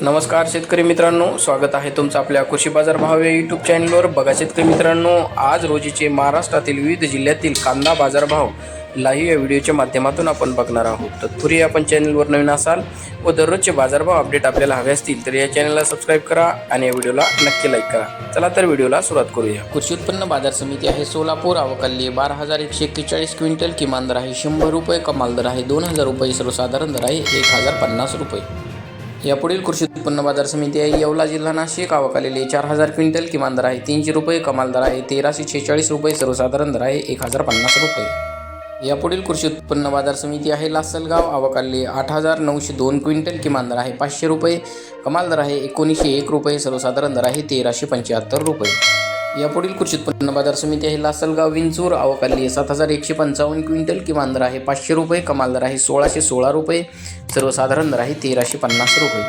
नमस्कार शेतकरी मित्रांनो स्वागत आहे तुमचं आपल्या कृषी बाजार भाव या यूट्यूब चॅनलवर बघा शेतकरी मित्रांनो आज रोजीचे महाराष्ट्रातील विविध जिल्ह्यातील कांदा बाजारभाव लाईव्ह या व्हिडिओच्या माध्यमातून आपण बघणार आहोत. तत्पूर्वी आपण चॅनलवर नवीन असाल व दररोजचे बाजारभाव अपडेट आपल्याला हवे असतील तर या चॅनलला सबस्क्राईब करा आणि या व्हिडिओला नक्की लाईक करा. चला तर व्हिडिओला सुरुवात करूया. कृषी उत्पन्न बाजार समिती आहे सोलापूर. अवकाल्य बारा हजार एकशे एक्केचाळीस क्विंटल. किमान दर आहे शंभर रुपये. कमाल दर आहे दोन हजार रुपये. सर्वसाधारण दर आहे एक हजार पन्नास रुपये. यापुढील कृषी उत्पन्न बाजार समिती आहे. येवला जिल्हा नाशिक. आवकलेले चार हजार क्विंटल किमान दर आहे. तीनशे रुपये कमाल दर आहे. तेराशे छेचाळीस रुपये सर्वसाधारण दर आहे. एक हजार पन्नास रुपये. यापुढील कृषी उत्पन्न बाजार समिती आहे. लासलगाव. आवक आठ हजार नऊशे दोन क्विंटल किमान दर आहे. पाचशे रुपये कमाल दर आहे. एकोणीसशे एक रुपये सर्वसाधारण दर आहे. तेराशे पंच्याहत्तर रुपये. यापुढील कृषी उत्पन्न बाजार समिती आहे. लासलगाव विंचूर आवकाली आहे. सात हजार एकशे पंचावन्न क्विंटल किमान दर आहे. पाचशे रुपये कमाल दर आहे. सोळाशे सोळा रुपये. सर्वसाधारण दर आहे तेराशे पन्नास रुपये.